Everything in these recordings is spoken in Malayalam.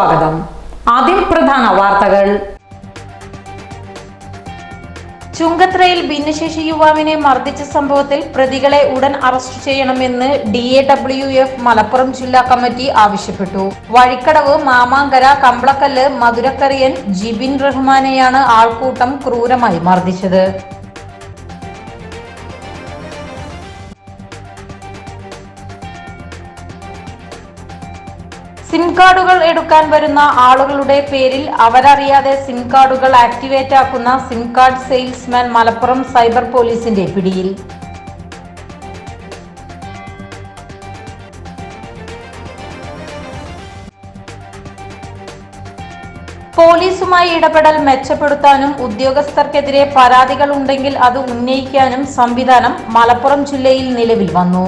സ്വാഗതം. ആദ്യം പ്രധാന വാർത്തകൾ. ചുങ്കത്രയിൽ ഭിന്നശേഷി യുവാവിനെ മർദ്ദിച്ച സംഭവത്തിൽ പ്രതികളെ ഉടൻ അറസ്റ്റ് ചെയ്യണമെന്ന് D A W F Malappuram ജില്ലാ കമ്മിറ്റി ആവശ്യപ്പെട്ടു. വഴിക്കടവ് മാമാങ്കര കമ്പളക്കല്ല് മധുരക്കറിയൻ ജിബിൻ റഹ്മാനെയാണ് ആൾക്കൂട്ടം ക്രൂരമായി മർദ്ദിച്ചത്. സിം കാർഡുകൾ എടുക്കാൻ വരുന്ന ആളുകളുടെ പേരിൽ അവരറിയാതെ സിം കാർഡുകൾ ആക്ടിവേറ്റ് ആക്കുന്ന SIM card salesman Malappuram cyber പോലീസിന്റെ പിടിയിൽ. പോലീസുമായി ഇടപെടൽ മെച്ചപ്പെടുത്താനും ഉദ്യോഗസ്ഥർക്കെതിരെ പരാതികൾ ഉണ്ടെങ്കിൽ അത് ഉന്നയിക്കാനും സംവിധാനം മലപ്പുറം ജില്ലയിൽ നിലവിൽ വന്നു.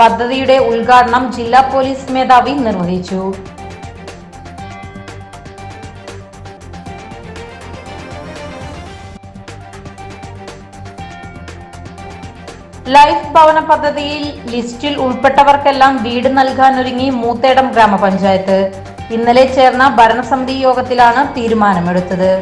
പദ്ധതിയുടെ ഉദ്ഘാടനം ജില്ലാ പോലീസ് മേധാവി നിർവഹിച്ചു. ലൈഫ് ഭവന പദ്ധതിയിൽ ലിസ്റ്റിൽ ഉൾപ്പെട്ടവർക്കെല്ലാം വീട് നൽകാനൊരുങ്ങി മൂത്തേടം ഗ്രാമപഞ്ചായത്ത്. ഇന്നലെ ചേർന്ന ഭരണസമിതി യോഗത്തിലാണ് തീരുമാനമെടുത്തത്.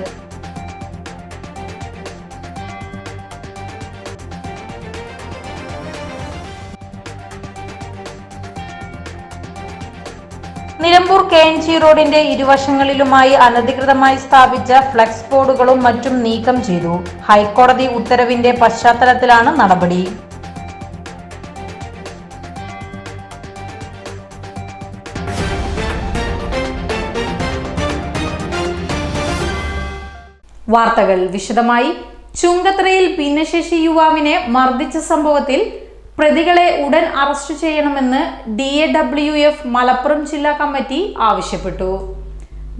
കെ എൻ ജി റോഡിന്റെ ഇരുവശങ്ങളിലുമായി അനധികൃതമായി സ്ഥാപിച്ച ഫ്ലക്സ് ബോർഡുകളും മറ്റും നീക്കം ചെയ്തു. ഹൈക്കോടതി ഉത്തരവിന്റെ പശ്ചാത്തലത്തിലാണ് നടപടി. വാർത്തകൾ വിശദമായി. ചുങ്കത്രയിൽ ഭിന്നശേഷി യുവാവിനെ മർദ്ദിച്ച സംഭവത്തിൽ പ്രതികളെ ഉടൻ അറസ്റ്റ് ചെയ്യണമെന്ന് D A W F Malappuram ജില്ലാ കമ്മിറ്റി ആവശ്യപ്പെട്ടു.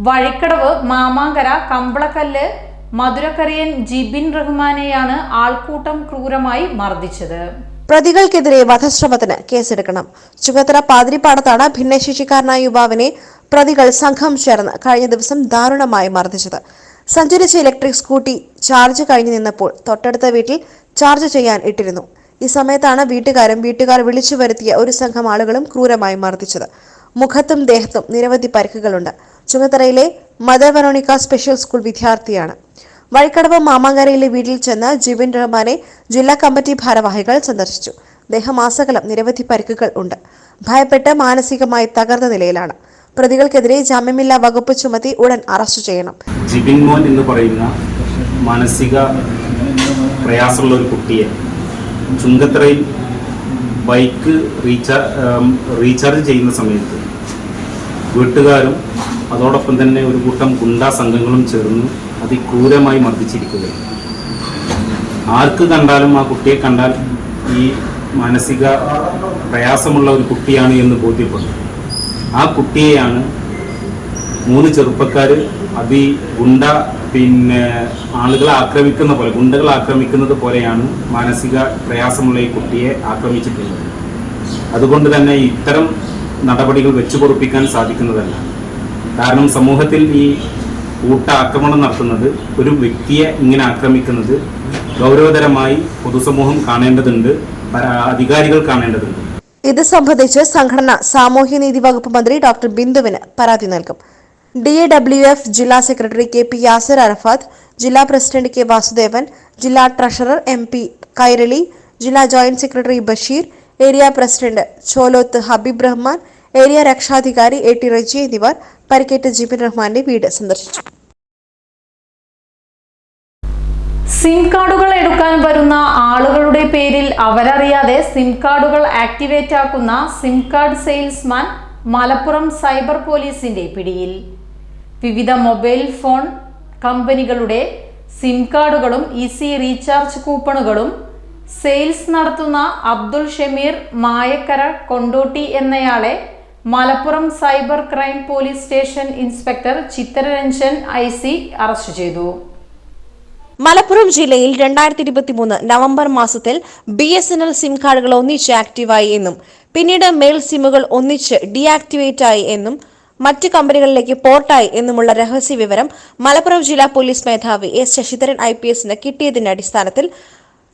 വഴിക്കടവ് മാമാങ്കര കമ്പളക്കല്ല് മധുരക്കറിയൻ ജിബിൻ റഹ്മാനെയാണ് ആൾക്കൂട്ടം ക്രൂരമായി മർദ്ദിച്ചത്. പ്രതികൾക്കെതിരെ വധശ്രമത്തിന് കേസെടുക്കണം. ചുങ്കത്തറ പാതിരിപ്പാടത്താണ് ഭിന്നശേഷിക്കാരനായ യുവാവിനെ പ്രതികൾ സംഘം ചേർന്ന് കഴിഞ്ഞ ദിവസം ദാരുണമായി മർദ്ദിച്ചത്. സഞ്ചരിച്ച ഇലക്ട്രിക് സ്കൂട്ടി ചാർജ് കഴിഞ്ഞു നിന്നപ്പോൾ തൊട്ടടുത്ത വീട്ടിൽ ചാർജ് ചെയ്യാൻ ഇട്ടിരുന്നു. ഈ സമയത്താണ് വീട്ടുകാരും വീട്ടുകാർ വിളിച്ചു വരുത്തിയ ഒരു സംഘം ആളുകളും ക്രൂരമായി മർദ്ദിച്ചത്. മുഖത്തും ദേഹത്തും നിരവധി പരിക്കുകളുണ്ട്. ചുങ്കത്തറയിലെ മദർ വെറോണിക്ക സ്പെഷ്യൽ സ്കൂൾ വിദ്യാർത്ഥിയാണ്. വഴിക്കടവ് മാമാങ്കരയിലെ വീട്ടിൽ ചെന്ന് ജിബിൻ റഹ്മാനെ ജില്ലാ കമ്മിറ്റി ഭാരവാഹികൾ സന്ദർശിച്ചു. ദേഹമാസകലം നിരവധി പരിക്കുകൾ ഉണ്ട്. ഭയപ്പെട്ട് മാനസികമായി തകർന്ന നിലയിലാണ്. പ്രതികൾക്കെതിരെ ജാമ്യമില്ലാ വകുപ്പ് ചുമത്തി ഉടൻ അറസ്റ്റ് ചെയ്യണം. ജിബിൻ മോൻ എന്ന് പറയുന്ന മാനസിക പ്രയാസമുള്ള ഒരു കുട്ടിയെ ചുങ്കത്തറയിൽ ബൈക്ക് റീചാർജ് റീചാർജ് ചെയ്യുന്ന സമയത്ത് വീട്ടുകാരും അതോടൊപ്പം തന്നെ ഒരു കൂട്ടം ഗുണ്ടാ സംഘങ്ങളും ചേർന്ന് അതിക്രൂരമായി മർദ്ദിച്ചിരിക്കുകയാണ്. ആർക്ക് കണ്ടാലും ആ കുട്ടിയെ കണ്ടാൽ ഈ മാനസിക പ്രയാസമുള്ള ഒരു കുട്ടിയാണ് എന്ന് ബോധ്യപ്പെടും. ആ കുട്ടിയെയാണ് മൂന്ന് ചെറുപ്പക്കാർ അതി ഗുണ്ട പിന്നെ ആളുകളെ ആക്രമിക്കുന്ന പോലെ ഗുണ്ടകൾ ആക്രമിക്കുന്നത് പോലെയാണ് മാനസിക പ്രയാസമുള്ള ഈ കുട്ടിയെ ആക്രമിച്ചിട്ടുള്ളത്. അതുകൊണ്ട് തന്നെ ഇത്തരം നടപടികൾ വെച്ചു പൊറുപ്പിക്കാൻ സാധിക്കുന്നതല്ല. കാരണം സമൂഹത്തിൽ ഈ കൂട്ട ആക്രമണം നടത്തുന്നത് ഒരു വ്യക്തിയെ ഇങ്ങനെ ആക്രമിക്കുന്നത് ഗൗരവതരമായി പൊതുസമൂഹം കാണേണ്ടതുണ്ട് അധികാരികൾ കാണേണ്ടതുണ്ട്. ഇത് സംബന്ധിച്ച് സംഘടന സാമൂഹ്യനീതി വകുപ്പ് മന്ത്രി ഡോക്ടർ ബിന്ദുവിന് പരാതി നൽകും. ഡി എ ഡബ്ല്യു എഫ് ജില്ലാ secretary K P Yasar Arafat ജില്ലാ പ്രസിഡന്റ് കെ വാസുദേവൻ ജില്ലാ ട്രഷറർ എം പി കൈരളി ജില്ലാ joint secretary Basheer area president Choloth Habeeb Rahman area രക്ഷാധികാരി എ ടി റജി എന്നിവർ പരിക്കേറ്റ ജിബിൻ റഹ്മാന്റെ വീട് സന്ദർശിച്ചു. സിം കാർഡുകൾ എടുക്കാൻ വരുന്ന ആളുകളുടെ പേരിൽ അവരറിയാതെ സിം കാർഡുകൾ ആക്ടിവേറ്റ് ആക്കുന്ന SIM card salesman Malappuram cyber പോലീസിന്റെ പിടിയിൽ. വിവിധ മൊബൈൽ ഫോൺ കമ്പനികളുടെ സിം കാർഡുകളും ഈസി റീചാർജ് കൂപ്പണുകളും സെയിൽസ് നടത്തുന്ന അബ്ദുൾ ഷമീർ മായക്കര കൊണ്ടോട്ടി എന്നയാളെ Malappuram cyber crime police station inspector Chitharanjan I C arrest ചെയ്തു. മലപ്പുറം ജില്ലയിൽ രണ്ടായിരത്തി ഇരുപത്തി മൂന്ന് നവംബർ മാസത്തിൽ B S N L SIM കാർഡുകൾ ഒന്നിച്ച് ആക്റ്റീവായി എന്നും പിന്നീട് മെയിൽ സിമ്മുകൾ ഒന്നിച്ച് ഡീആക്ടിവേറ്റ് ആയി എന്നും മറ്റ് കമ്പനികളിലേക്ക് പോർട്ടായി എന്നുമുള്ള രഹസ്യ വിവരം മലപ്പുറം ജില്ലാ പോലീസ് മേധാവി എസ് ശശിധരൻ ഐ പി എസിന് കിട്ടിയതിന്റെ അടിസ്ഥാനത്തിൽ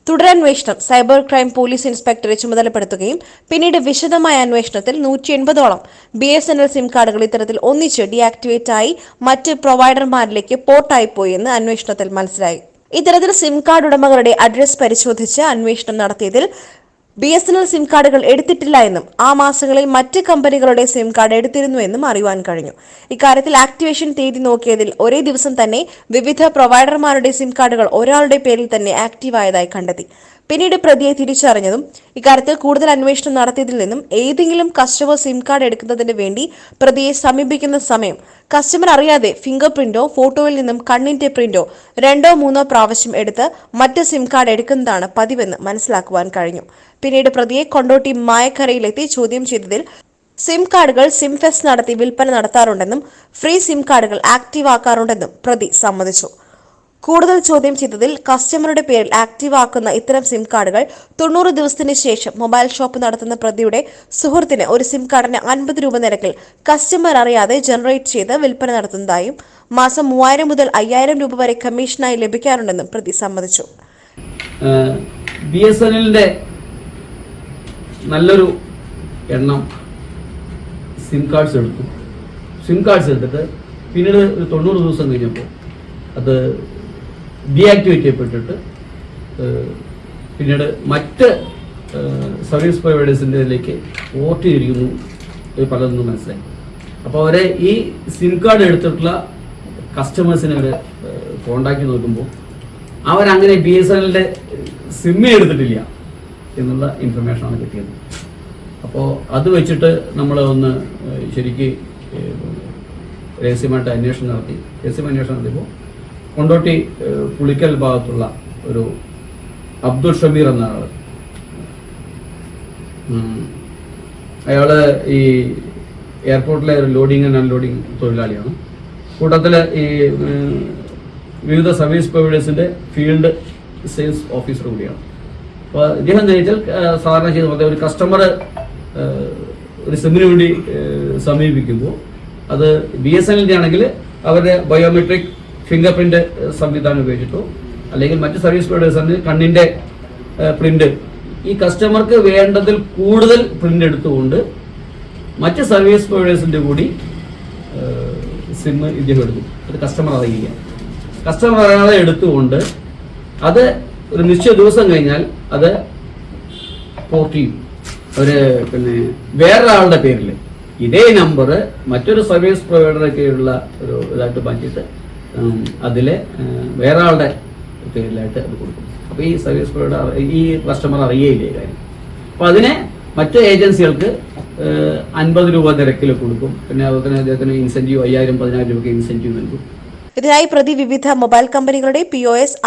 തുടരന്വേഷണം സൈബർ ക്രൈം പോലീസ് ഇൻസ്പെക്ടറെ ചുമതലപ്പെടുത്തുകയും പിന്നീട് വിശദമായ അന്വേഷണത്തിൽ നൂറ്റി എൺപതോളം B S N L SIM കാർഡുകൾ ഇത്തരത്തിൽ ഒന്നിച്ച് ഡീആക്ടിവേറ്റ് ആയി മറ്റ് പ്രൊവൈഡർമാരിലേക്ക് പോർട്ടായി പോയെന്ന് അന്വേഷണത്തിൽ മനസ്സിലായി. ഇത്തരത്തിൽ സിം കാർഡ് ഉടമകളുടെ അഡ്രസ് പരിശോധിച്ച് അന്വേഷണം നടത്തിയതിൽ B S N L SIM കാർഡുകൾ എടുത്തിട്ടില്ല എന്നും ആ മാസങ്ങളിൽ മറ്റ് കമ്പനികളുടെ സിം കാർഡ് എടുത്തിരുന്നു എന്നും അറിയുവാൻ കഴിഞ്ഞു. ഇക്കാര്യത്തിൽ ആക്ടിവേഷൻ തീയതി നോക്കിയതിൽ ഒരേ ദിവസം തന്നെ വിവിധ പ്രൊവൈഡർമാരുടെ സിം കാർഡുകൾ ഒരാളുടെ പേരിൽ തന്നെ ആക്റ്റീവായതായി കണ്ടെത്തി. പിന്നീട് പ്രതിയെ തിരിച്ചറിഞ്ഞതും ഇക്കാര്യത്തിൽ കൂടുതൽ അന്വേഷണം നടത്തിയതിൽ നിന്നും ഏതെങ്കിലും കസ്റ്റമർ സിം കാർഡ് എടുക്കുന്നതിന് വേണ്ടി പ്രതിയെ സമീപിക്കുന്ന സമയം കസ്റ്റമർ അറിയാതെ ഫിംഗർ പ്രിന്റോ ഫോട്ടോയിൽ നിന്നും കണ്ണിന്റെ പ്രിന്റോ രണ്ടോ മൂന്നോ പ്രാവശ്യം എടുത്ത് മറ്റ് സിം കാർഡ് എടുക്കുന്നതാണ് പതിവെന്ന് മനസ്സിലാക്കുവാൻ കഴിഞ്ഞു. പിന്നീട് പ്രതിയെ കൊണ്ടോട്ടി മായക്കരയിലെത്തി ചോദ്യം ചെയ്തതിൽ സിം കാർഡുകൾ സിം ഫെസ്റ്റ് നടത്തി വിൽപ്പന നടത്താറുണ്ടെന്നും ഫ്രീ സിം കാർഡുകൾ ആക്റ്റീവ് ആക്കാറുണ്ടെന്നും പ്രതി സമ്മതിച്ചു. കൂടുതൽ ചോദ്യം ചെയ്തതിൽ കസ്റ്റമറുടെ പേരിൽ ആക്റ്റീവ് ആക്കുന്ന ഇത്തരം സിം കാർഡുകൾ തൊണ്ണൂറ് ദിവസത്തിന് ശേഷം മൊബൈൽ ഷോപ്പ് നടത്തുന്ന പ്രതിയുടെ സുഹൃത്തിന് ഒരു സിം കാർഡിന് അൻപത് രൂപ നിരക്കിൽ കസ്റ്റമർ അറിയാതെ ജനറേറ്റ് ചെയ്ത് വിൽപ്പന നടത്തുന്നതായും മാസം മൂവായിരം മുതൽ അയ്യായിരം രൂപ വരെ കമ്മീഷനായി ലഭിക്കാറുണ്ടെന്നും പ്രതി സമ്മതിച്ചു. നല്ലൊരു എണ്ണം സിം കാർഡ്സ് എടുത്തു. സിം കാർഡ്സ് എടുത്തിട്ട് പിന്നീട് ഒരു തൊണ്ണൂറ് ദിവസം കഴിഞ്ഞപ്പോൾ അത് ഡീആക്ടിവേറ്റ് ചെയ്യപ്പെട്ടിട്ട് പിന്നീട് മറ്റ് സർവീസ് പ്രൊവൈഡേഴ്സിന്റെ ഇതിലേക്ക് വോട്ട് ചെയ്തിരിക്കുന്നു പലതൊന്നും മനസ്സിലായി. അപ്പോൾ അവരെ ഈ സിം കാർഡ് എടുത്തിട്ടുള്ള കസ്റ്റമേഴ്സിനെ അവർ കോണ്ടാക്ട് നോക്കുമ്പോൾ അവരങ്ങനെ ബി എസ് എല്ലിന്റെ സിമ്മേ എടുത്തിട്ടില്ല എന്നുള്ള ഇൻഫർമേഷനാണ് കിട്ടിയത്. അപ്പോൾ അത് വെച്ചിട്ട് നമ്മൾ ഒന്ന് ശരിക്ക് രഹസ്യമായിട്ട് അന്വേഷണം നടത്തി. രഹസ്യം അന്വേഷണം നടത്തിയപ്പോൾ കൊണ്ടോട്ടി പുളിക്കൽ ഭാഗത്തുള്ള ഒരു അബ്ദുൾ ഷമീർ എന്ന ആൾ. അയാൾ ഈ എയർപോർട്ടിലെ ഒരു ലോഡിംഗ് ആൻഡ് അൺലോഡിംഗ് തൊഴിലാളിയാണ്. കൂട്ടത്തിൽ ഈ വിവിധ സർവീസ് പ്രൊവൈഡേഴ്സിന്റെ ഫീൽഡ് സെയിൽസ് ഓഫീസർ കൂടിയാണ്. അപ്പോൾ ഇദ്ദേഹം ജയിച്ചാൽ സാധാരണ ചെയ്ത പോലെ ഒരു കസ്റ്റമർ ഒരു സിമ്മിന് വേണ്ടി സമീപിക്കുമ്പോൾ അത് ബി എസ് എൻ എല്ലിന്റെ ആണെങ്കിൽ അവരുടെ ബയോമെട്രിക് ഫിംഗർ പ്രിന്റ് സംവിധാനം ഉപയോഗിച്ചിട്ടോ. അല്ലെങ്കിൽ മറ്റ് സർവീസ് പ്രൊവൈഡേഴ്സ് കണ്ണിന്റെ പ്രിന്റ് ഈ കസ്റ്റമർക്ക് വേണ്ടതിൽ കൂടുതൽ പ്രിന്റ് എടുത്തുകൊണ്ട് മറ്റ് സർവീസ് പ്രൊവൈഡേഴ്സിന്റെ കൂടി സിം ഇദ്ദേഹം എടുത്തു. അത് കസ്റ്റമർ അറിയില്ല. കസ്റ്റമർ അറിയാതെ എടുത്തുകൊണ്ട് അത് ഒരു നിശ്ചയ ദിവസം കഴിഞ്ഞാൽ അത് പോർട്ട് ചെയ്യും. അവർ പിന്നെ വേറൊരാളുടെ പേരിൽ ഇതേ നമ്പർ മറ്റൊരു സർവീസ് പ്രൊവൈഡറൊക്കെയുള്ള ഒരു ഇതായിട്ട് മാറ്റിയിട്ട് അതിലെ വേറെ ആളുടെ പേരിലായിട്ട് അത് കൊടുക്കും. അപ്പോൾ ഈ സർവീസ് പ്രൊവൈഡർ ഈ കസ്റ്റമർ അറിയേ കാര്യം? അപ്പൊ അതിനെ മറ്റു ഏജൻസികൾക്ക് അൻപത് രൂപ നിരക്കിൽ കൊടുക്കും. പിന്നെ അതുപോലെ തന്നെ അദ്ദേഹത്തിന് ഇൻസെന്റീവ് അയ്യായിരം പതിനായിരം രൂപയ്ക്ക് ഇൻസെന്റീവ് നൽകും. ഇതിനായി പ്രതി വിവിധ മൊബൈൽ കമ്പനികളുടെ പി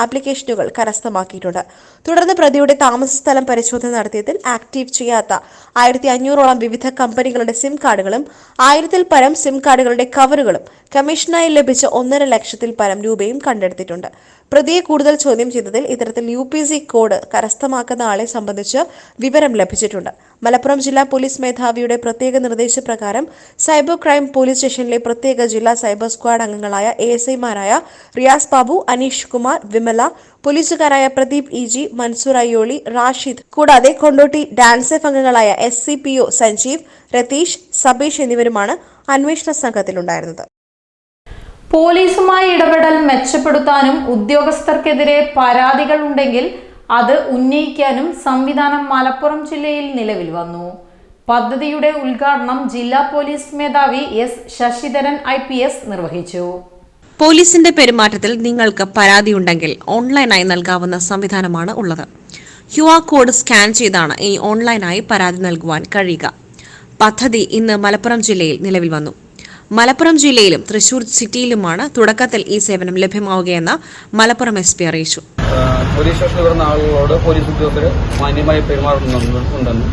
ആപ്ലിക്കേഷനുകൾ കരസ്ഥമാക്കിയിട്ടുണ്ട്. തുടർന്ന് പ്രതിയുടെ താമസ സ്ഥലം പരിശോധന നടത്തിയതിൽ ആക്റ്റീവ് ചെയ്യാത്ത ആയിരത്തി അഞ്ഞൂറോളം വിവിധ കമ്പനികളുടെ സിം കാർഡുകളും ആയിരത്തിൽ പരം സിം കാർഡുകളുടെ കവറുകളും കമ്മീഷനായി ലഭിച്ച ഒന്നര ലക്ഷത്തിൽ പരം രൂപയും കണ്ടെടുത്തിട്ടുണ്ട്. പ്രതിയെ കൂടുതൽ ചോദ്യം ചെയ്തതിൽ ഇത്തരത്തിൽ യു പി സി കോഡ് കരസ്ഥമാക്കുന്ന ആളെ സംബന്ധിച്ച് വിവരം ലഭിച്ചിട്ടുണ്ട്. മലപ്പുറം ജില്ലാ പോലീസ് മേധാവിയുടെ പ്രത്യേക നിർദ്ദേശപ്രകാരം സൈബർ ക്രൈം പോലീസ് സ്റ്റേഷനിലെ പ്രത്യേക ജില്ലാ സൈബർ സ്ക്വാഡ് അംഗങ്ങളായ എ എസ് ഐമാരായ റിയാസ് ബാബു അനീഷ് കുമാർ വിമല പോലീസുകാരായ പ്രദീപ് ഇ ജി മൻസൂർ അയ്യോളി റാഷിദ്. കൂടാതെ കൊണ്ടോട്ടി ഡാൻസ് എഫ് അംഗങ്ങളായ S C P O Sanjeev Ratheesh Sabeesh എന്നിവരുമാണ് അന്വേഷണ സംഘത്തിലുണ്ടായിരുന്നത്. പോലീസുമായി ഇടപെടൽ മെച്ചപ്പെടുത്താനും ഉദ്യോഗസ്ഥർക്കെതിരെ പരാതികൾ ഉണ്ടെങ്കിൽ അത് ഉന്നയിക്കാനും സംവിധാനം മലപ്പുറം ജില്ലയിൽ നിലവിൽ വന്നു. പദ്ധതിയുടെ ഉദ്ഘാടനം ജില്ലാ പോലീസ് മേധാവി എസ് ശശിധരൻ ഐ നിർവഹിച്ചു. പോലീസിന്റെ പെരുമാറ്റത്തിൽ നിങ്ങൾക്ക് പരാതിയുണ്ടെങ്കിൽ ഓൺലൈനായി നൽകാവുന്ന സംവിധാനമാണ് ഉള്ളത്. ക്യു ആർ കോഡ് സ്കാൻ ചെയ്താണ് ഈ ഓൺലൈനായി പരാതി നൽകുവാൻ കഴിയുക. പദ്ധതി ഇന്ന് മലപ്പുറം ജില്ലയിൽ നിലവിൽ വന്നു. മലപ്പുറം ജില്ലയിലും തൃശൂർ സിറ്റിയിലുമാണ് തുടക്കത്തിൽ ഈ സേവനം ലഭ്യമാവുകയെന്ന് മലപ്പുറം എസ് പി അറിയിച്ചു. പോലീസ് സ്റ്റേഷനിൽ വരുന്ന ആളുകളോട് പോലീസ് ഉദ്യോഗസ്ഥർ മാന്യമായി പെരുമാറുന്നുണ്ടെന്നും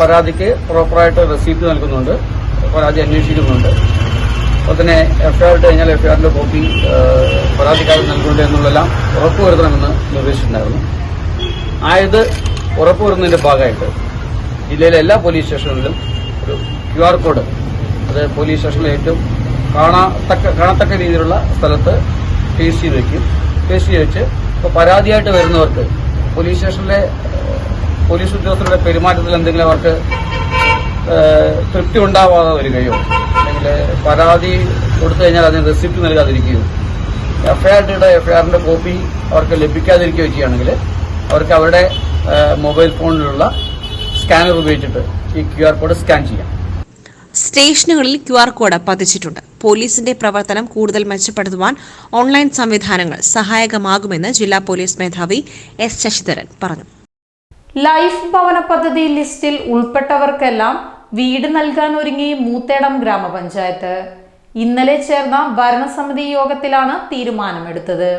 പരാതിക്ക് പ്രോപ്പറായിട്ട് റെസീപ്റ്റ് നൽകുന്നുണ്ട്. പരാതി അന്വേഷിക്കുന്നുണ്ട്. അതുപോലെ തന്നെ എഫ്ഐആർ ഇട്ട് കഴിഞ്ഞാൽ എഫ്ഐആറിന്റെ കോപ്പി പരാതിക്കാരൻ നൽകുന്നുണ്ട് എന്നുള്ളതെല്ലാം ഉറപ്പുവരുത്തണമെന്ന് നിർദ്ദേശിച്ചിട്ടുണ്ടായിരുന്നു. ആയത് ഉറപ്പുവരുന്നതിന്റെ ഭാഗമായിട്ട് ജില്ലയിലെ എല്ലാ പോലീസ് സ്റ്റേഷനുകളിലും ഒരു ക്യു ആർ കോഡ് അത് പോലീസ് സ്റ്റേഷനിലെ ഏറ്റവും കാണാത്തക്ക കാണത്തക്ക രീതിയിലുള്ള സ്ഥലത്ത് പേസ്റ്റ് ചെയ്ത് വെക്കും. പേസ്റ്റ് ചെയ്ത് വെച്ച് ഇപ്പോൾ പരാതിയായിട്ട് വരുന്നവർക്ക് പോലീസ് സ്റ്റേഷനിലെ പോലീസ് ഉദ്യോഗസ്ഥരുടെ പെരുമാറ്റത്തിൽ എന്തെങ്കിലും അവർക്ക് തൃപ്തി ഉണ്ടാവാതെ വരികയോ അല്ലെങ്കിൽ പരാതി കൊടുത്തു കഴിഞ്ഞാൽ അതിന് റെസിപ്റ്റ് നൽകാതിരിക്കുകയോ. എഫ്ഐആറിന്റെ എഫ്ഐആറിന്റെ കോപ്പി അവർക്ക് ലഭിക്കാതിരിക്കുകയോ ചെയ്യുകയാണെങ്കിൽ അവർക്ക് അവരുടെ മൊബൈൽ ഫോണിലുള്ള സ്കാനർ ഉപയോഗിച്ചിട്ട് ഈ ക്യു ആർ കോഡ് സ്കാൻ ചെയ്യാം. സ്റ്റേഷനുകളിൽ ക്യു ആർ കോഡ് പതിച്ചിട്ടുണ്ട്. പോലീസിന്റെ പ്രവർത്തനം കൂടുതൽ മെച്ചപ്പെടുത്തുവാൻ ഓൺലൈൻ സംവിധാനങ്ങൾ സഹായകമാകുമെന്ന് ജില്ലാ പോലീസ് മേധാവി എസ് ശശിധരൻ പറഞ്ഞു. ലൈഫ് ഭവന പദ്ധതി ലിസ്റ്റിൽ ഉൾപ്പെട്ടവർക്കെല്ലാം വീട് നൽകാൻ ഒരുങ്ങി മൂത്തേടം ഗ്രാമപഞ്ചായത്ത്. ഇന്നലെ ചേർന്ന ഭരണസമിതി യോഗത്തിലാണ് തീരുമാനമെടുത്തത്.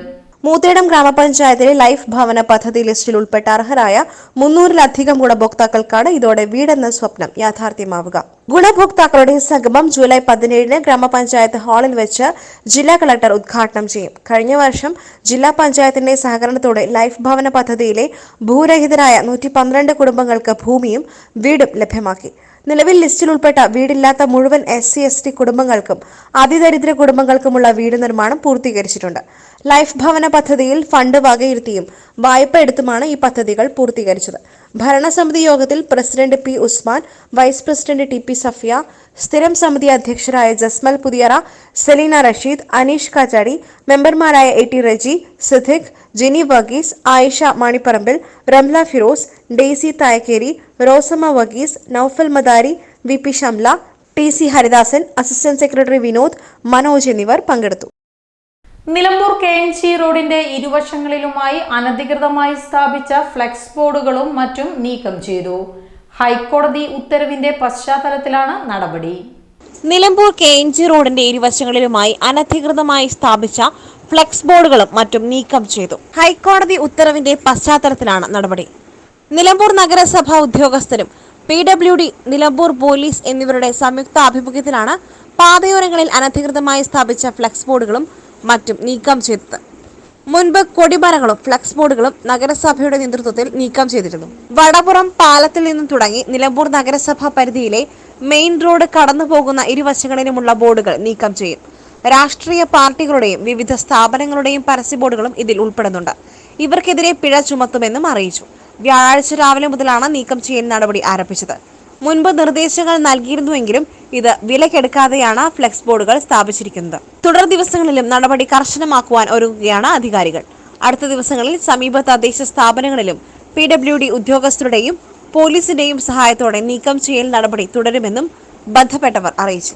മൂത്തേടം ഗ്രാമപഞ്ചായത്തിലെ ലൈഫ് ഭവന പദ്ധതി ലിസ്റ്റിൽ ഉൾപ്പെട്ട അർഹരായ മുന്നൂറിലധികം ഗുണഭോക്താക്കൾക്കാണ് ഇതോടെ വീടെന്ന സ്വപ്നം യാഥാർത്ഥ്യമാവുക. ഗുണഭോക്താക്കളുടെ സംഗമം ജൂലൈ പതിനേഴിന് ഗ്രാമപഞ്ചായത്ത് ഹാളിൽ വെച്ച് ജില്ലാ കളക്ടർ ഉദ്ഘാടനം ചെയ്യും. കഴിഞ്ഞ വർഷം ജില്ലാ പഞ്ചായത്തിന്റെ സഹകരണത്തോടെ ലൈഫ് ഭവന പദ്ധതിയിലെ ഭൂരഹിതരായ നൂറ്റി പന്ത്രണ്ട് കുടുംബങ്ങൾക്ക് ഭൂമിയും വീടും ലഭ്യമാക്കി. നിലവിൽ ലിസ്റ്റിൽ ഉൾപ്പെട്ട വീടില്ലാത്ത മുഴുവൻ എസ് സി എസ് ടി കുടുംബങ്ങൾക്കും അതിദരിദ്ര കുടുംബങ്ങൾക്കുമുള്ള വീട് നിർമ്മാണം പൂർത്തീകരിച്ചിട്ടുണ്ട്. ലൈഫ് ഭവന പദ്ധതിയിൽ ഫണ്ട് വകയിരുത്തിയും വായ്പ എടുത്തുമാണ് ഈ പദ്ധതികൾ പൂർത്തീകരിച്ചത്. ഭരണസമിതി യോഗത്തിൽ president P Usman vice president T P Safiya സ്ഥിരം സമിതി അധ്യക്ഷരായ ജസ്മൽ പുതിയറ സെലീന റഷീദ് അനീഷ് കാച്ചാടി മെമ്പർമാരായ A T Reji Siddique Jini Varghese Ayisha Maniparambil Ramla Firoz Daisy Thayakkeri Rosamma Varghese Noufal Madari V P Shamla T C Haridasan assistant secretary Vinod Manoj എന്നിവർ പങ്കെടുത്തു. നിലമ്പൂർ കെ എൻ സി റോഡിന്റെ ഇരുവശങ്ങളിലുമായി അനധികൃതമായി സ്ഥാപിച്ച ഫ്ലെക്സ് ബോർഡുകളും മറ്റും നീക്കം ചെയ്തു. ഹൈക്കോടതി ഉത്തരവിന്റെ പശ്ചാത്തലത്തിലാണ് നടപടി. നിലമ്പൂർ കെ എൻ ജി റോഡിന്റെ ഇരുവശങ്ങളിലുമായി അനധികൃതമായി സ്ഥാപിച്ച ഫ്ലെക്സ് ബോർഡുകളും മറ്റും നീക്കം ചെയ്തു. ഹൈക്കോടതി ഉത്തരവിന്റെ പശ്ചാത്തലത്തിലാണ് നടപടി. നിലമ്പൂർ നഗരസഭാ ഉദ്യോഗസ്ഥരും P W D Nilambur police എന്നിവരുടെ സംയുക്ത ആഭിമുഖ്യത്തിലാണ് പാതയോരങ്ങളിൽ അനധികൃതമായി സ്ഥാപിച്ച ഫ്ലെക്സ് ബോർഡുകളും മറ്റും നീക്കം ചെയ്തത്. മുൻപ് കൊടിമരങ്ങളും ഫ്ലക്സ് ബോർഡുകളും നഗരസഭയുടെ നേതൃത്വത്തിൽ നീക്കം ചെയ്തിരുന്നു. വടപുറം പാലത്തിൽ നിന്നും തുടങ്ങി നിലമ്പൂർ നഗരസഭ പരിധിയിലെ മെയിൻ റോഡ് കടന്നു പോകുന്ന ഇരുവശങ്ങളിലുമുള്ള ബോർഡുകൾ നീക്കം ചെയ്യും. രാഷ്ട്രീയ പാർട്ടികളുടെയും വിവിധ സ്ഥാപനങ്ങളുടെയും പരസ്യ ബോർഡുകളും ഇതിൽ ഉൾപ്പെടുന്നുണ്ട്. ഇവർക്കെതിരെ പിഴ ചുമത്തുമെന്നും അറിയിച്ചു. വ്യാഴാഴ്ച രാവിലെ മുതലാണ് നീക്കം ചെയ്യൽ നടപടി ആരംഭിച്ചത്. മുൻപ് നിർദ്ദേശങ്ങൾ നൽകിയിരുന്നുവെങ്കിലും ഇത് വിലക്കെടുക്കാതെയാണ് ഫ്ലെക്സ് ബോർഡുകൾ സ്ഥാപിച്ചിരിക്കുന്നത്. തുടർ ദിവസങ്ങളിലും നടപടി കർശനമാക്കുവാൻ ഒരുങ്ങുകയാണ് അധികാരികൾ. അടുത്ത ദിവസങ്ങളിൽ സമീപ തദ്ദേശ സ്ഥാപനങ്ങളിലും പി ഡബ്ല്യു ഡി ഉദ്യോഗസ്ഥരുടെയും പോലീസിന്റെയും സഹായത്തോടെ നീക്കം ചെയ്യൽ നടപടി തുടരുമെന്നും ബന്ധപ്പെട്ടവർ അറിയിച്ചു.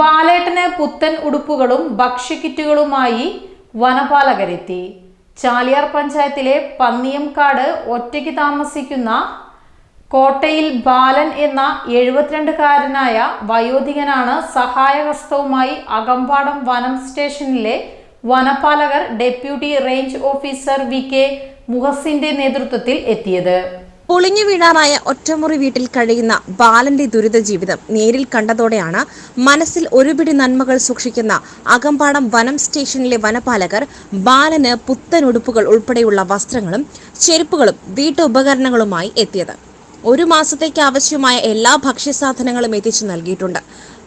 ബാലേട്ടന് പുത്തൻ ഉടുപ്പുകളും ഭക്ഷ്യക്കിറ്റുകളുമായി വനപാലകരെത്തി. ചാലിയാർ പഞ്ചായത്തിലെ പന്നിയംകാട് ഒറ്റയ്ക്ക് താമസിക്കുന്ന കോട്ടയിൽ ബാലൻ എന്ന എഴുപത്തിരണ്ടുകാരനായ വയോധികനാണ് സഹായഹസ്തവുമായി അകമ്പാടം വനം സ്റ്റേഷനിലെ വനപാലകർ deputy range officer V K മുഹസിന്റെ നേതൃത്വത്തിൽ എത്തിയത്. പൊളിഞ്ഞു വീണാറായ ഒറ്റമുറി വീട്ടിൽ കഴിയുന്ന ബാലന്റെ ദുരിത ജീവിതം നേരിൽ കണ്ടതോടെയാണ് മനസ്സിൽ ഒരുപിടി നന്മകൾ സൂക്ഷിക്കുന്ന അകമ്പാടം വനം സ്റ്റേഷനിലെ വനപാലകർ ബാലന് പുത്തൻ ഉടുപ്പുകൾ ഉൾപ്പെടെയുള്ള വസ്ത്രങ്ങളും ചെരുപ്പുകളും വീട്ടുപകരണങ്ങളുമായി എത്തിയത്. ഒരു മാസത്തേക്ക് ആവശ്യമായ എല്ലാ ഭക്ഷ്യസാധനങ്ങളും എത്തിച്ചു നൽകിയിട്ടുണ്ട്.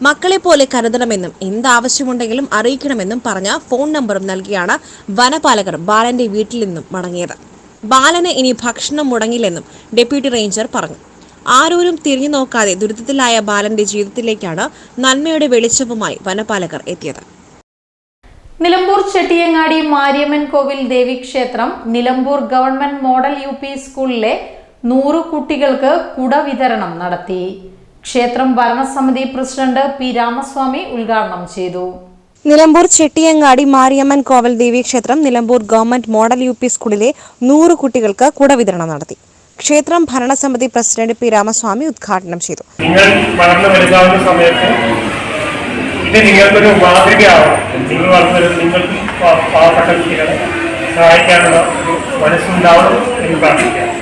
മക്കളെ പോലെ കരുതണമെന്നും എന്താവശ്യമുണ്ടെങ്കിലും അറിയിക്കണമെന്നും പറഞ്ഞ ഫോൺ നമ്പറും നൽകിയാണ് വനപാലകർ ബാലന്റെ വീട്ടിൽ നിന്നും മടങ്ങിയത്. ബാലന് ഇനി ഭക്ഷണം മുടങ്ങില്ലെന്നും ഡെപ്യൂട്ടി റേഞ്ചർ പറഞ്ഞു. ആരോരും തിരിഞ്ഞു നോക്കാതെ ദുരിതത്തിലായ ബാലന്റെ ജീവിതത്തിലേക്കാണ് നന്മയുടെ വെളിച്ചവുമായി വനപാലകർ എത്തിയത്. നിലമ്പൂർ ചെട്ടിയങ്ങാടി മാരിയമ്മൻ കോവിൽ ദേവീക്ഷേത്രം നിലമ്പൂർ ഗവൺമെന്റ് മോഡൽ യു സ്കൂളിലെ നൂറ് കുട്ടികൾക്ക് കുട വിതരണം നടത്തി. ക്ഷേത്രം ഭരണസമിതി പ്രസിഡന്റ് പി രാമസ്വാമി ഉദ്ഘാടനം ചെയ്തു. നിലമ്പൂർ ചെട്ടിയങ്ങാടി മാരിയമ്മൻ കോവൽ ദേവി ക്ഷേത്രം Nilambur government model U P സ്കൂളിലെ നൂറ് കുട്ടികൾക്ക് കുട വിതരണം നടത്തി. ക്ഷേത്രം ഭരണസമിതി പ്രസിഡന്റ് പി രാമസ്വാമി ഉദ്ഘാടനം ചെയ്തു. നിങ്ങൾ വളർന്നു വലുതാവുന്ന സമയത്ത് ഇത് നിങ്ങൾക്കൊരു മാതൃകയാവണം. നിങ്ങൾ വളർന്നു വരുന്ന നിങ്ങൾക്ക് പാ- പാവപ്പെട്ട കുട്ടികളെ സഹായിക്കാനുള്ള മനസ്സുണ്ടാവണം എന്ന് പ്രാർത്ഥിക്കാം.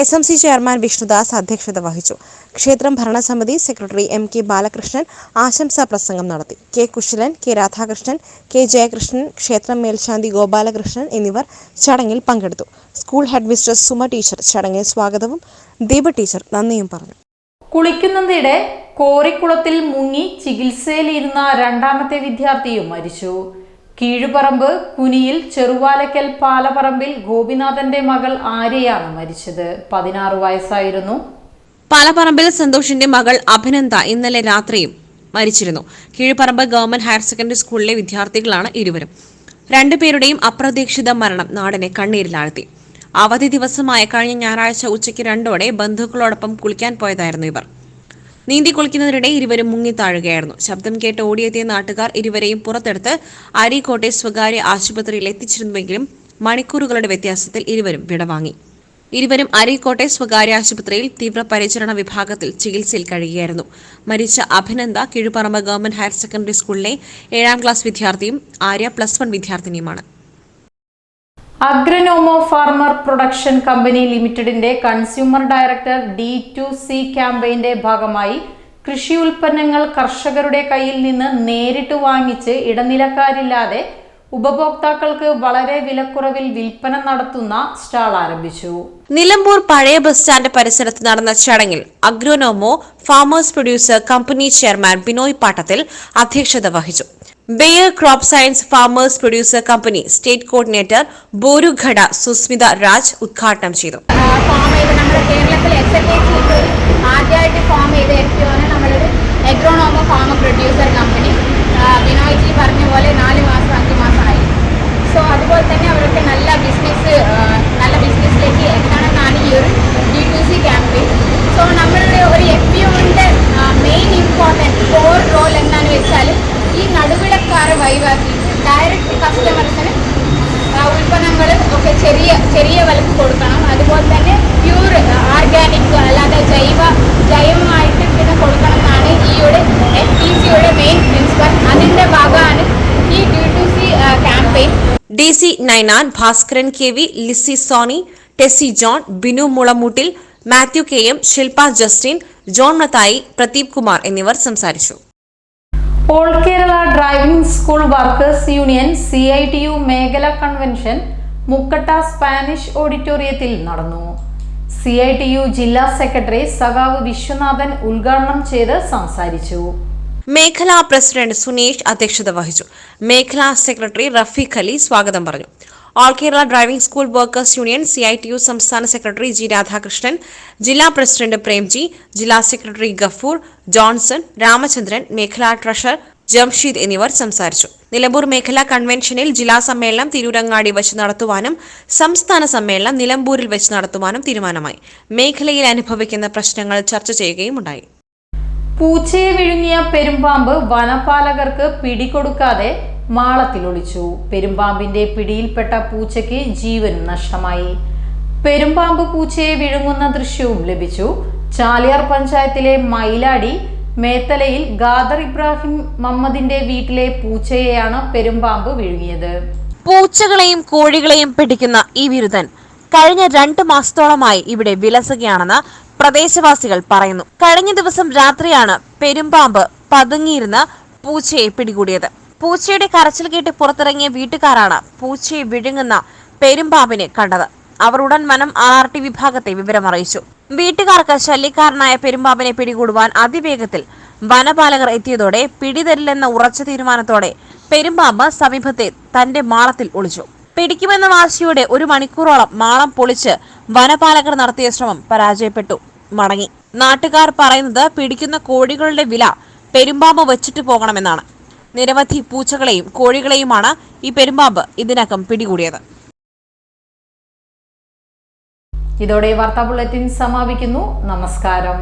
S M C chairman Vishnudas അധ്യക്ഷത വഹിച്ചു. ക്ഷേത്രം ഭരണസമിതി സെക്രട്ടറി എം കെ ബാലകൃഷ്ണൻ ആശംസാ പ്രസംഗം നടത്തി. K Kushalan K Radhakrishnan K Jayakrishnan ക്ഷേത്രം മേൽശാന്തി ഗോപാലകൃഷ്ണൻ എന്നിവർ ചടങ്ങിൽ പങ്കെടുത്തു. School head mister Suma teacher ചടങ്ങിൽ സ്വാഗതവും ദീപ ടീച്ചർ നന്ദിയും പറഞ്ഞു. കുളിക്കുന്നതിടെ കോറിക്കുളത്തിൽ മുങ്ങി ചികിത്സയിലിരുന്ന രണ്ടാമത്തെ വിദ്യാർത്ഥിയും മരിച്ചു. കീഴുപറമ്പ് കുനിയിൽ ചെറുവാലക്കൽ പാലപറമ്പിൽ ഗോപിനാഥന്റെ മകൾ ആര്യയാണ് മരിച്ചത്. പതിനാറ് വയസ്സായിരുന്നു. പാലപ്പറമ്പിൽ സന്തോഷിന്റെ മകൾ അഭിനന്ദ ഇന്നലെ രാത്രിയും മരിച്ചിരുന്നു. കീഴ്പറമ്പ് ഗവൺമെന്റ് ഹയർ സെക്കൻഡറി സ്കൂളിലെ വിദ്യാർത്ഥികളാണ് ഇരുവരും. രണ്ടുപേരുടെയും അപ്രതീക്ഷിത മരണം നാടിനെ കണ്ണീരിലാഴ്ത്തി. അവധി ദിവസമായ കഴിഞ്ഞ ഞായറാഴ്ച ഉച്ചയ്ക്ക് രണ്ടോടെ ബന്ധുക്കളോടൊപ്പം കുളിക്കാൻ പോയതായിരുന്നു ഇവർ. നീന്തി കുളിക്കുന്നതിനിടെ ഇരുവരും മുങ്ങിത്താഴുകയായിരുന്നു. ശബ്ദം കേട്ട് ഓടിയെത്തിയ നാട്ടുകാർ ഇരുവരെയും പുറത്തെടുത്ത് അരീക്കോട്ടെ സ്വകാര്യ ആശുപത്രിയിൽ എത്തിച്ചിരുന്നുവെങ്കിലും മണിക്കൂറുകളുടെ വ്യത്യാസത്തിൽ ഇരുവരും വിടവാങ്ങി. ഇരുവരും അരീക്കോട്ടെ സ്വകാര്യ ആശുപത്രിയിൽ തീവ്രപരിചരണ വിഭാഗത്തിൽ ചികിത്സയിൽ കഴിയുകയായിരുന്നു. മരിച്ച Abhinanda Kizhuparamba government higher secondary സ്കൂളിലെ ഏഴാം ക്ലാസ് വിദ്യാർത്ഥിയും ആര്യ പ്ലസ് വൺ വിദ്യാർത്ഥിനിയുമാണ്. അഗ്രനോമോ ഫാർമർ പ്രൊഡക്ഷൻ കമ്പനി ലിമിറ്റഡിന്റെ consumer director D to C ക്യാമ്പയിന്റെ ഭാഗമായി കൃഷി ഉൽപ്പന്നങ്ങൾ കർഷകരുടെ കയ്യിൽ നിന്ന് നേരിട്ട് വാങ്ങിച്ച് ഇടനിലക്കാരില്ലാതെ ഉപഭോക്താക്കൾക്ക് വളരെ വിലക്കുറവിൽ വിൽപ്പന നടത്തുന്ന സ്റ്റാൾ ആരംഭിച്ചു. നിലമ്പൂർ പഴയ ബസ് സ്റ്റാൻഡ് പരിസരത്ത് നടന്ന ചടങ്ങിൽ Agronomo farmers producer company chairman Binoy Pattathil അധ്യക്ഷത വഹിച്ചു. Bayer crop science farmers producer company state coordinator ബോരുഘട Susmita Raj ഉദ്ഘാടനം ചെയ്തു. ആദ്യമായിട്ട് ഫോം ചെയ്ത എഫ് പി ഒന് നമ്മളൊരു Agronomo farmer producer company Binoy ji പറഞ്ഞ പോലെ നാല് മാസം അഞ്ച് മാസമായി. സോ അതുപോലെ തന്നെ അവരൊക്കെ നല്ല ബിസിനസ് നല്ല ബിസിനസ്സിലേക്ക് എത്തണമെന്നാണ് ഈ ഒരു D to C campaign so നമ്മളുടെ ഒരു എഫ് പി ഒന്റെ മെയിൻ ഇമ്പോർട്ടന്റ് കോർ റോൾ എന്താണെന്ന് വെച്ചാൽ ഈ നടുവിടക്കാറ് വൈവാക്കി. ഡയറക്റ്റ് കസ്റ്റമേഴ്സിന് ഉൽപ്പന്നങ്ങൾ ഒക്കെ ചെറിയ ചെറിയ വിലക്ക് കൊടുക്കണം. അതുപോലെ തന്നെ പ്യൂർ ഓർഗാനിക് അല്ലാതെ ജൈവ ജൈവമായിട്ട് പിന്നെ കൊടുക്കണം എന്നാണ് ഈ ഒരു എഫ് ടി സിയുടെ മെയിൻ പ്രിൻസിപ്പൽ അതിന്റെ ഭാഗമാണ് ഈ D to C campaign D C Ninan Bhaskaran K V Lissy Soni Tessy John Binu Mulamoottil Mathew K M Shilpa Justin John Mathai Pradeep Kumar എന്നിവർ സംസാരിച്ചു. All Kerala driving school workers union C I T U മേഖല കൺവെൻഷൻ മുക്കട്ട സ്പാനിഷ് ഓഡിറ്റോറിയത്തിൽ നടന്നു. സി ഐ ടി യു ജില്ലാ സെക്രട്ടറി സഖാവ് വിശ്വനാഥൻ ഉദ്ഘാടനം ചെയ്ത് സംസാരിച്ചു. മേഖലാ പ്രസിഡന്റ് സുനീഷ് അധ്യക്ഷത വഹിച്ചു. മേഖലാ സെക്രട്ടറി റഫീഖ് അലി സ്വാഗതം പറഞ്ഞു. All Kerala driving school workers union C I T U സംസ്ഥാന സെക്രട്ടറി ജി രാധാകൃഷ്ണൻ ജില്ലാ പ്രസിഡന്റ് പ്രേംജി ജില്ലാ സെക്രട്ടറി ഗഫൂർ ജോൺസൺ രാമചന്ദ്രൻ മേഖലാ ട്രഷറർ ജംഷീദ് എന്നിവർ സംസാരിച്ചു. നിലമ്പൂർ മേഖലാ കൺവെൻഷനിൽ ജില്ലാ സമ്മേളനം തിരൂരങ്ങാടി വെച്ച് നടത്തുവാനും സംസ്ഥാന സമ്മേളനം നിലമ്പൂരിൽ വെച്ച് നടത്തുവാനും തീരുമാനമായി. മേഖലയിൽ അനുഭവിക്കുന്ന പ്രശ്നങ്ങൾ ചർച്ച ചെയ്യുകയുമുണ്ടായി പൂച്ചയെ വിഴുങ്ങിയ പെരുമ്പാമ്പ് വനപാലകർക്ക് പിടികൊടുക്കാതെ മാളത്തിൽ ഒളിച്ചു. പെരുമ്പാമ്പിന്റെ പിടിയിൽപ്പെട്ട പൂച്ചയ്ക്ക് ജീവനും നഷ്ടമായി. പെരുമ്പാമ്പ് പൂച്ചയെ വിഴുങ്ങുന്ന ദൃശ്യവും ലഭിച്ചു. ചാലിയാർ പഞ്ചായത്തിലെ മൈലാടി മേത്തലയിൽ ഗാദർ ഇബ്രാഹിം മമ്മദിന്റെ വീട്ടിലെ പൂച്ചയെയാണ് പെരുമ്പാമ്പ് വിഴുങ്ങിയത്. പൂച്ചകളെയും കോഴികളെയും പിടിക്കുന്ന ഈ വിരുദ്ധൻ കഴിഞ്ഞ രണ്ട് മാസത്തോളമായി ഇവിടെ വിലസുകയാണെന്ന് പ്രദേശവാസികൾ പറയുന്നു. കഴിഞ്ഞ ദിവസം രാത്രിയാണ് പെരുമ്പാമ്പ് പതുങ്ങിയിരുന്ന പൂച്ചയെ പിടികൂടിയത്. പൂച്ചയുടെ കരച്ചിൽ കേട്ട് പുറത്തിറങ്ങിയ വീട്ടുകാരാണ് പൂച്ചയെ വിഴുങ്ങുന്ന പെരുമ്പാമ്പിനെ കണ്ടത്. അവർ ഉടൻ വനം ആർ ടി വിഭാഗത്തെ വിവരമറിയിച്ചു. വീട്ടുകാർക്ക് ശല്യക്കാരനായ പെരുമ്പാമ്പിനെ പിടികൂടുവാൻ അതിവേഗത്തിൽ വനപാലകർ എത്തിയതോടെ പിടിതരില്ലെന്ന ഉറച്ച തീരുമാനത്തോടെ പെരുമ്പാമ്പ് സമീപത്തെ തന്റെ മാളത്തിൽ ഒളിച്ചു. പിടിക്കുമെന്ന വാശിയോടെ ഒരു മണിക്കൂറോളം മാളം പൊളിച്ച് വനപാലകർ നടത്തിയ ശ്രമം പരാജയപ്പെട്ടു. മടങ്ങി. നാട്ടുകാർ പറയുന്നത് പിടിക്കുന്ന കോഴികളുടെ വില പെരുമ്പാമ്പ് വെച്ചിട്ട് പോകണമെന്നാണ്. നിരവധി പൂച്ചകളെയും കോഴികളെയുമാണ് ഈ പെരുമ്പാമ്പ് ഇതിനകം പിടികൂടിയത്. ഇതോടെ വാർത്താ ബുള്ളറ്റിൻ സമാപിക്കുന്നു. നമസ്കാരം.